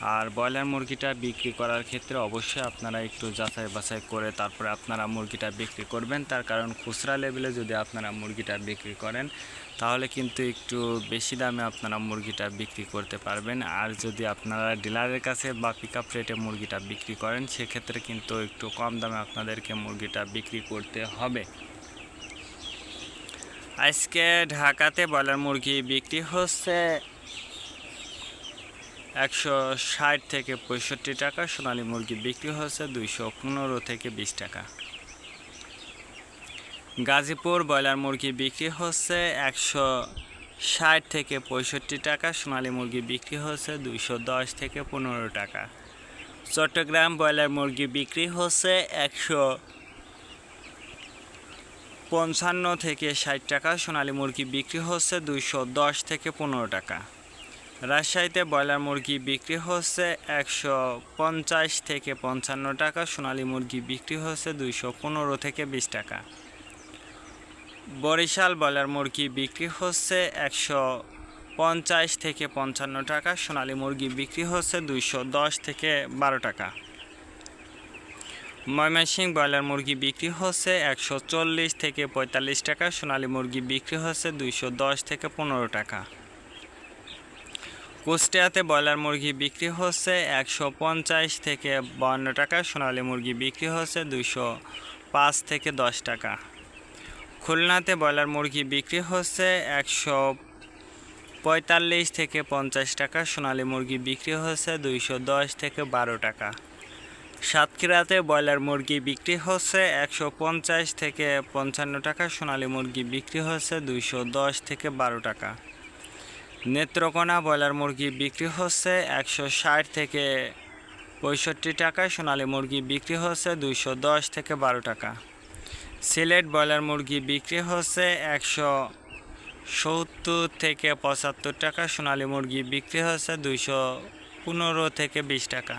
আর broiler মুরগিটা বিক্রি করার ক্ষেত্রে অবশ্যই আপনারা একটু যাচাই বাছাই করে তারপরে আপনারা মুরগিটা বিক্রি করবেন। তার কারণ খুচরা লেভেলে যদি আপনারা মুরগিটা বিক্রি করেন, তাহলে কিন্তু একটু বেশি দামে আপনারা মুরগিটা বিক্রি করতে পারবেন। আর যদি আপনারা ডিলারের কাছে বা পিক আপ রেটে মুরগিটা বিক্রি করেন, সেক্ষেত্রে কিন্তু একটু কম দামে আপনাদেরকে মুরগিটা বিক্রি করতে হবে। আজকে ঢাকাতে ব্রয়লার মুরগি বিক্রি হচ্ছে একশো ষাট থেকে পঁয়ষট্টি টাকা, সোনালী মুরগি বিক্রি হচ্ছে দুইশো পনেরো থেকে বিশ টাকা। গাজীপুর ব্রয়লার মুরগি বিক্রি হচ্ছে একশো ষাট থেকে পঁয়ষট্টি টাকা, সোনালী মুরগি বিক্রি হচ্ছে দুইশো দশ থেকে পনেরো টাকা। চট্টগ্রাম ব্রয়লার মুরগি বিক্রি হচ্ছে একশো পঞ্চান্ন থেকে ষাট টাকা, সোনালী মুরগি বিক্রি হচ্ছে দুইশো দশ থেকে পনেরো টাকা। রাজশাহীতে ব্রয়লার মুরগি বিক্রি হচ্ছে একশো পঞ্চাশ থেকে পঞ্চান্ন টাকা, সোনালী মুরগি বিক্রি হচ্ছে দুইশো পনেরো থেকে বিশ টাকা। বরিশাল ব্রয়লার মুরগি বিক্রি হচ্ছে একশো পঞ্চাশ থেকে পঞ্চান্ন টাকা, সোনালী মুরগি বিক্রি হচ্ছে দুইশো দশ থেকে বারো টাকা। ময়মনসিংহ ব্রয়লার মুরগি বিক্রি হচ্ছে একশো চল্লিশ থেকে পঁয়তাল্লিশ টাকা, সোনালী মুরগি বিক্রি হচ্ছে দুইশো দশ থেকে পনেরো টাকা। কুষ্টিয়াতে ব্রয়লার মুরগি বিক্রি হচ্ছে একশো পঞ্চাশ থেকে বান্ন টাকা, সোনালী মুরগি বিক্রি হচ্ছে দুশো পাঁচ থেকে দশ টাকা। খুলনাতে ব্রয়লার মুরগি বিক্রি হচ্ছে একশো পঁয়তাল্লিশ থেকে পঞ্চাশ টাকা, সোনালী মুরগি বিক্রি হচ্ছে দুইশো দশ থেকে বারো টাকা। সাতক্ষীরাতে ব্রয়লার মুরগি বিক্রি হচ্ছে একশো পঞ্চাশ থেকে পঞ্চান্ন টাকা, সোনালী মুরগি বিক্রি হচ্ছে দুইশো দশ থেকে বারো টাকা। নেত্রকোনা ব্রয়লার মুরগি বিক্রি হচ্ছে একশো ষাট থেকে পঁয়ষট্টি টাকায়। সোনালী মুরগি বিক্রি হচ্ছে দুইশো দশ থেকে বারো টাকা। সিলেট ব্রয়লার মুরগি বিক্রি হচ্ছে একশো সত্তর থেকে পঁচাত্তর টাকা। সোনালী মুরগি বিক্রি হচ্ছে দুইশো পনেরো থেকে বিশ টাকা।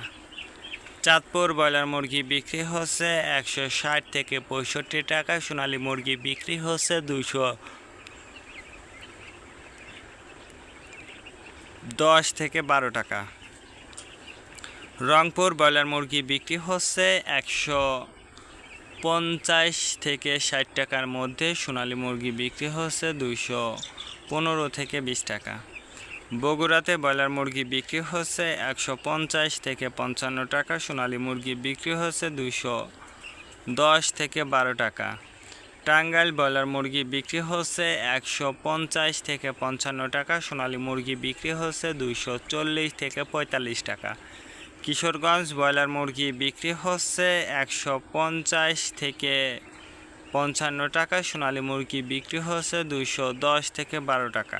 চাঁদপুর ব্রয়লার মুরগি বিক্রি হচ্ছে একশো ষাট থেকে পঁয়ষট্টি টাকা সোনালী মুরগি বিক্রি হচ্ছে দুইশো দশ থেকে বারো টাকা। রংপুর ব্রয়লার মুরগি বিক্রি হচ্ছে একশো পঞ্চাশ থেকে ষাট টাকার মধ্যে। সোনালী মুরগি বিক্রি হচ্ছে দুইশো পনেরো থেকে বিশ টাকা। বগুড়াতে ব্রয়লার মুরগি বিক্রি হচ্ছে একশো পঞ্চাশ থেকে পঞ্চান্ন টাকা। সোনালী মুরগি বিক্রি হচ্ছে দুইশো দশ থেকে বারো টাকা। টাঙ্গাইল ব্রয়লার মুরগি বিক্রি হচ্ছে একশো পঞ্চাশ থেকে পঞ্চান্ন টাকা, সোনালী মুরগি বিক্রি হচ্ছে দুইশো চল্লিশ থেকে পঁয়তাল্লিশ টাকা। কিশোরগঞ্জ ব্রয়লার মুরগি বিক্রি হচ্ছে একশো পঞ্চাশ থেকে পঞ্চান্ন টাকা, সোনালী মুরগি বিক্রি হচ্ছে দুইশো দশ থেকে বারো টাকা।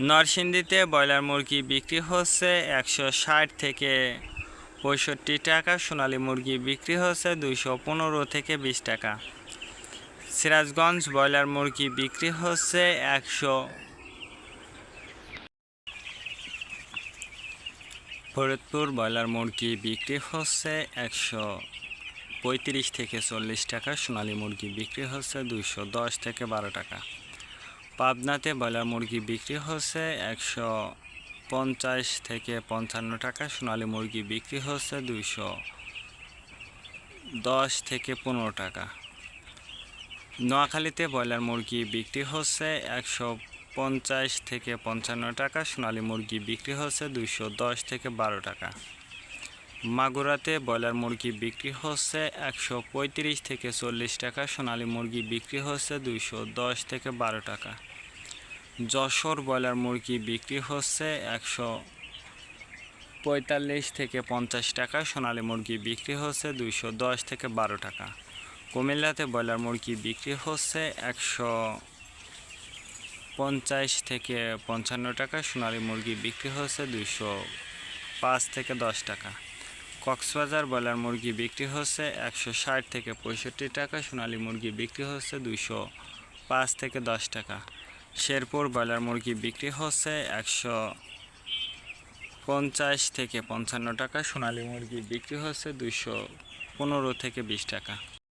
নরসিংদীতে ব্রয়লার মুরগি বিক্রি হচ্ছে একশো ষাট থেকে পঁয়ষট্টি টাকা সোনালী মুরগি বিক্রি হচ্ছে দুইশো পনেরো থেকে বিশ টাকা। সিরাজগঞ্জ ব্রয়লার মুরগি বিক্রি হচ্ছে একশো ফরিদপুর ব্রয়লার মুরগি বিক্রি হচ্ছে একশো পঁয়ত্রিশ থেকে চল্লিশ টাকা, সোনালী মুরগি বিক্রি হচ্ছে দুইশো দশ থেকে বারো টাকা। পাবনাতে ব্রয়লার মুরগি বিক্রি হচ্ছে একশো পঞ্চাশ থেকে পঞ্চান্ন টাকা সোনালী মুরগি বিক্রি হচ্ছে দুইশো দশ থেকে পনেরো টাকা। নোয়াখালীতে ব্রয়লার মুরগি বিক্রি হচ্ছে একশো পঞ্চাশ থেকে পঞ্চান্ন টাকা, সোনালী মুরগি বিক্রি হচ্ছে দুইশো দশ থেকে বারো টাকা। মাগুরাতে ব্রয়লার মুরগি বিক্রি হচ্ছে একশো পঁয়ত্রিশ থেকে চল্লিশ টাকা, সোনালী মুরগি বিক্রি হচ্ছে দুইশো দশ থেকে বারো টাকা। যশোর ব্রয়লার মুরগি বিক্রি হচ্ছে একশো পঁয়তাল্লিশ থেকে পঞ্চাশ টাকা, সোনালী মুরগি বিক্রি হচ্ছে দুইশো দশ থেকে বারো টাকা। কুমিল্লাতে ব্রয়লার মুরগি বিক্রি হচ্ছে একশো পঞ্চাশ থেকে পঞ্চান্ন টাকা, সোনালী মুরগি বিক্রি হচ্ছে দুইশো পাঁচ থেকে দশ টাকা। কক্সবাজার ব্রয়লার মুরগি বিক্রি হচ্ছে একশো ষাট থেকে পঁয়ষট্টি টাকা, সোনালী মুরগি বিক্রি হচ্ছে দুশো পাঁচ থেকে দশ টাকা। শেরপুর ব্রয়লার মুরগি বিক্রি হচ্ছে একশো পঞ্চাশ থেকে পঞ্চান্ন টাকা। সোনালী মুরগি বিক্রি হচ্ছে দুশো পনেরো থেকে বিশ টাকা।